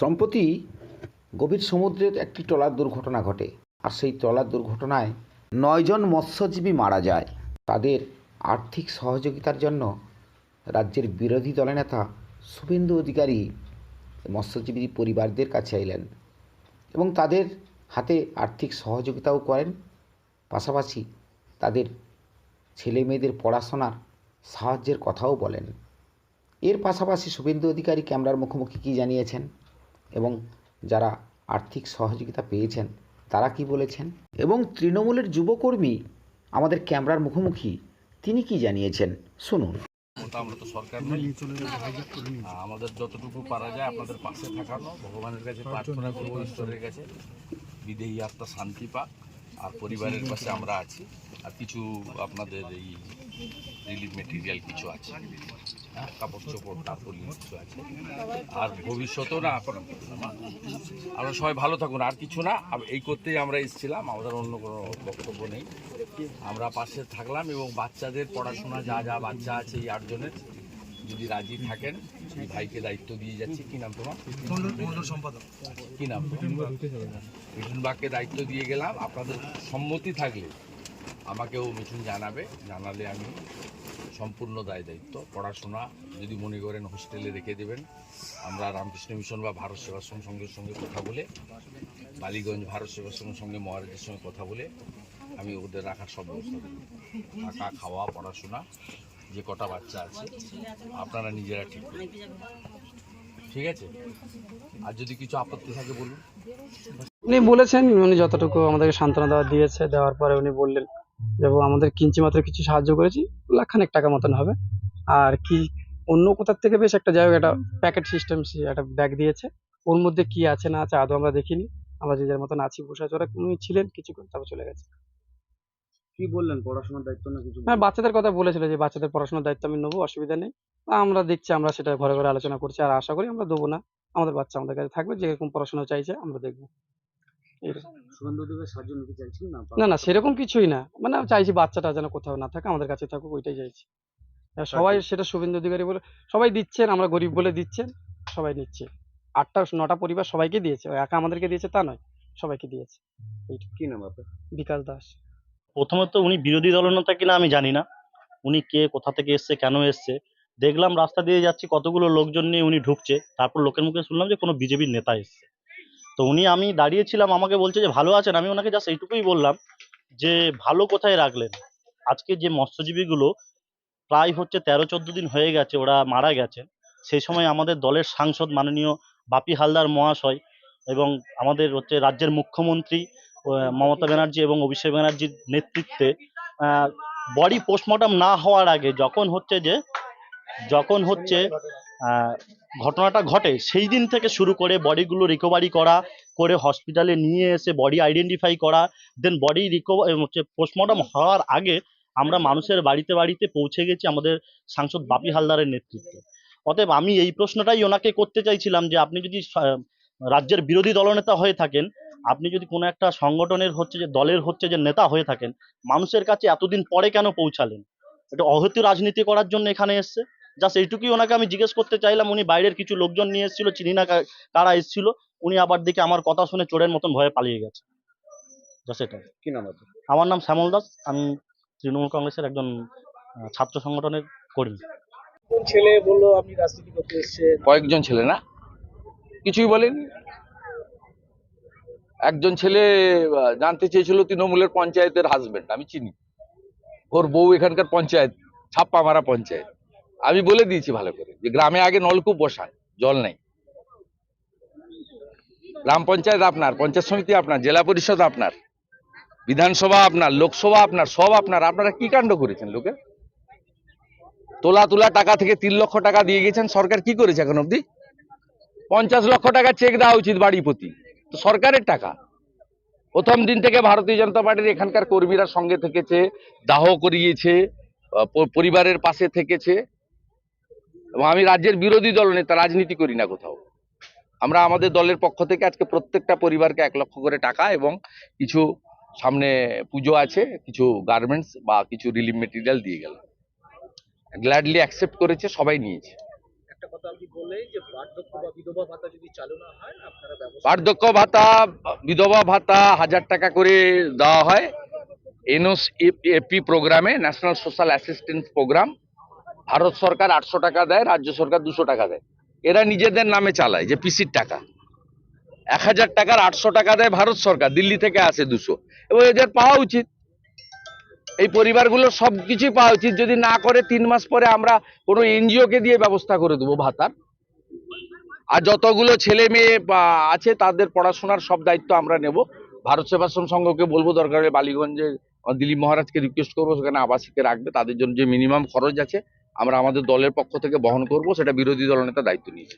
সম্প্রতি গভীর সমুদ্রের একটি ট্রলার দুর্ঘটনা ঘটে আর সেই ট্রলার দুর্ঘটনায় নয়জন মৎস্যজীবী মারা যায়। তাদের আর্থিক সহযোগিতার জন্য রাজ্যের বিরোধী দলনেতা শুভেন্দু অধিকারী মৎস্যজীবী পরিবারদের কাছে এলেন এবং তাদের হাতে আর্থিক সহযোগিতাও করেন। পাশাপাশি তাদের ছেলে মেয়েদের পড়াশোনার সাহায্যের কথাও বলেন। এর পাশাপাশি শুভেন্দু অধিকারী ক্যামেরার মুখোমুখি কী জানিয়েছেন? এবং যারা আর্থিক সহযোগিতা পেয়েছেন, তারা কি বলেছেন? এবং তৃণমূলের যুবকর্মী আমাদের ক্যামেরার মুখোমুখি, তিনি কি জানিয়েছেন? শুনুন। আমরা তো সরকার আমাদের যতটুকু পারা যায় আপনাদের পাশে থাকানো। ভগবানের কাছে প্রার্থনা করব ঈশ্বরের কাছে। বিদেহী আত্মা শান্তি পাক। আর পরিবারের পাশে আমরা আছি। আর কিছু আপনাদের এই রিলিফ মেটেরিয়াল কিছু আছে। হ্যাঁ কাপড় চোপড় টাপড় কিছু আছে। আর ভবিষ্যতেও না আমরা সবাই ভালো থাকুন, আর কিছু না। এই করতেই আমরা এসেছিলাম, আমাদের অন্য কোনো বক্তব্য নেই। আমরা পাশে থাকলাম এবং বাচ্চাদের পড়াশোনা, যা যা বাচ্চা আছে এই আটজনের যদি রাজি থাকেন ভাইকে দায়িত্ব দিয়ে যাচ্ছি। কি নাম তোমার? কি নাম? মিঠুন বাগকে দায়িত্ব দিয়ে গেলাম। আপনাদের সম্মতি থাকলে আমাকেও মিঠুন জানাবে। জানালে আমি সম্পূর্ণ দায় দায়িত্ব। পড়াশোনা যদি মনে করেন হোস্টেলে রেখে দেবেন। আমরা রামকৃষ্ণ মিশন বা ভারত সেবাশ্রম সঙ্গের সঙ্গে কথা বলে বালিগঞ্জ ভারত সেবাশ্রমের সঙ্গে মহারাজের সঙ্গে কথা বলে আমি ওদের রাখার সব ব্যবস্থা থাকা খাওয়া পড়াশোনা যে কটা বাচ্চা আছে, আপনারা নিজেরা ঠিক করুন ঠিক আছে? আর যদি কিছু আপত্তি থাকে বলুন। উনি বলেছেন, উনি যতটুকু আমাদেরকে সান্ত্বনা দেওয়া দিয়েছে, দেওয়ার পরে উনি বললেন যে আমাদের কিঞ্চি মাত্র কিছু সাহায্য করেছি, লাখখানেক টাকা মতন হবে। আর কি, অন্য কোথার থেকে বেশ একটা যাই হোক, একটা প্যাকেট সিস্টেম একটা ব্যাগ দিয়েছে। ওর মধ্যে কি আছে না আছে আদৌ আমরা দেখিনি। আমরা যে যার মতন আছি, বসে আছি, ওরা ছিলেন কিছুক্ষণ, তারপর চলে গেছে। কি বললেন? পড়াশোনার দায়িত্ব না কিছু হ্যাঁ বাচ্চাদের কথা বলেছিল যে বাচ্চাদের পড়াশোনার দায়িত্ব আমি নেব অসুবিধা নেই। আমরা দেখছি আমরা সেটা ঘরে ঘরে আলোচনা করছি আর আশা করি আমরা দেবো না। আমাদের বাচ্চা আমাদের কাছে থাকবে যেরকম পড়াশোনা চাইছে আমরা দেখব। না? না না সেরকম কিছুই না। মানে আমি চাইছি বাচ্চাটা যেন কোথাও না থাকে আমাদের কাছে থাকুক ওইটাই চাইছি। সবাই সেটা শুভেন্দু অধিকারী বলে সবাই দিচ্ছেন আমরা গরিব বলে দিচ্ছেন সবাই নিচ্ছে। আটটা নটা পরিবার সবাইকে দিয়েছে একা আমাদেরকে দিয়েছে তা নয় সবাইকে দিয়েছে। কি নাম আপনার? বিকাশ দাস। প্রথমত উনি বিরোধী দলনেতা কিনা আমি জানি না। উনি কে, কোথা থেকে এসছে, কেন এসছে? দেখলাম রাস্তা দিয়ে যাচ্ছি, কতগুলো লোকজন নিয়ে উনি ঢুকছে। তারপর লোকের মুখে শুনলাম যে কোনো বিজেপির নেতা এসছে। তো উনি আমি দাঁড়িয়েছিলাম, আমাকে বলছে যে, ভালো আছেন? আমি ওনাকে জাস্ট এইটুকুই বললাম যে, ভালো কোথায় রাখলেন? আজকে যে মৎস্যজীবীগুলো প্রায় হচ্ছে তেরো, চোদ্দ দিন হয়ে গেছে, ওরা মারা গেছে। সেই সময় আমাদের দলের সাংসদ মাননীয় বাপি হালদার মহাশয় এবং আমাদের হচ্ছে রাজ্যের মুখ্যমন্ত্রী মমতা ব্যানার্জি এবং অভিষেক ব্যানার্জির নেতৃত্বে বডি পোস্টমর্টম না হওয়ার আগে যখন হচ্ছে যে, যখন হচ্ছে ঘটনাটা ঘটে, সেই দিন থেকে শুরু করে বডিগুলো রিকভারি করা, করে হসপিটালে নিয়ে এসে বডি আইডেন্টিফাই করা দেন বডি রিকভার হচ্ছে পোস্টমর্টম হওয়ার আগে আমরা মানুষের বাড়িতে বাড়িতে পৌঁছে গেছি আমাদের সাংসদ বাপি হালদারের নেতৃত্বে। অতএব আমি এই প্রশ্নটাই ওনাকে করতে চাইছিলাম যে আপনি যদি রাজ্যের বিরোধী দলনেতা হয়ে থাকেন আপনি যদি কোনো একটা সংগঠনের হচ্ছে যে দলের হচ্ছে যে নেতা হয়ে থাকেন মানুষের কাছে এতদিন পরে কেন পৌঁছালেন? এটা অহেতু রাজনীতি করার জন্য এখানে এসছে। জাস্ট এইটুকুই ওনাকে আমি জিজ্ঞেস করতে চাইলাম উনি বাইরের কিছু লোকজন নিয়ে এসেছিল চিনি না কারা এসেছিল উনি আবার দেখে আমার কথা শুনে চোরের মতন ভয়ে পালিয়ে গেছে। জাস্ট এটাই। কি নাম আপনার? আমার নাম শ্যামল দাস আমি তৃণমূল কংগ্রেসের একজন ছাত্র সংগঠনের কর্মী। কোন ছেলে বলল আপনি রাজনীতি করতে এসেছেন? কয়েকজন ছেলে না? কিছুই বলেন একজন ছেলে জানতে চেয়েছিল তৃণমূলের পঞ্চায়েতের হাজবেন্ড আমি চিনি। ওর বউ এখানকার পঞ্চায়েত ছাপ্পা মারা পঞ্চায়েত। আমি বলে দিয়েছি ভালো করে যে গ্রামে আগে নলকূপ বসান, জল নেই। গ্রাম পঞ্চায়েত আপনার, পঞ্চায়েত সমিতি আপনার, জেলা পরিষদ আপনার, বিধানসভা আপনার, লোকসভা আপনার, সব আপনার। আপনারা কি কাণ্ড করেছেন লোকে? তোলা তোলা টাকা থেকে তিন লক্ষ টাকা দিয়ে গেছেন, সরকার কি করেছে এখন অবধি? পঞ্চাশ লক্ষ টাকা চেক দেওয়া উচিত বাড়ি প্রতি। তো সরকারের টাকা। প্রথম দিন থেকে ভারতীয় জনতা পার্টির এখানকার কর্মীরা সঙ্গে থেকেছে, দাহ করিয়েছে পরিবারের পাশে থেকেছে। এবং আমি রাজ্যের বিরোধী দল নেতা, রাজনীতি করি না কোথাও। আমরা আমাদের দলের পক্ষ থেকে আজকে প্রত্যেকটা পরিবারকে এক লক্ষ করে টাকা এবং কিছু সামনে পুজো আছে, কিছু গার্মেন্টস বা কিছু রিলিফ মেটেরিয়াল দিয়ে গেল গ্ল্যাডলি অ্যাকসেপ্ট করেছে, সবাই নিয়েছে। একটা কথা আপনি যে বার্ধক্য বা বিধবা ভাতা যদি চালু না হয়, আপনারা বার্ধক্য ভাতা, বিধবা ভাতা হাজার টাকা করে দেওয়া হয়। এনওস এপি প্রোগ্রামে, national social assistance programme. Bharat সরকার আটশো টাকা দেয়, রাজ্য সরকার দুশো টাকা দেয়। এরা নিজেদের নামে চালায় যে পিসির টাকা। এক হাজার টাকার আটশো টাকা দেয় ভারত সরকার, দিল্লি থেকে আসে দুশো। এবং এদের পাওয়া উচিত। এই পরিবারগুলো সব কিছুই পাওয়া উচিত। যদি না করে, তিন মাস পরে আমরা কোনো এনজিওকে দিয়ে ব্যবস্থা করে দেবো ভাতার। আর যতগুলো ছেলে মেয়ে আছে, তাদের পড়াশোনার সব দায়িত্ব আমরা নেব। ভারত সেবাশ্রম সংঘকে বলব, দরকার হলে বালিগঞ্জে দিলীপ মহারাজকে রিকোয়েস্ট করব, সেখানে আবাসিকে রাখবে। তাদের জন্য যে মিনিমাম খরচ আছে, আমরা আমাদের দলের পক্ষ থেকে বহন করব, সেটা বিরোধী দলনেতা দায়িত্ব নিয়েছে।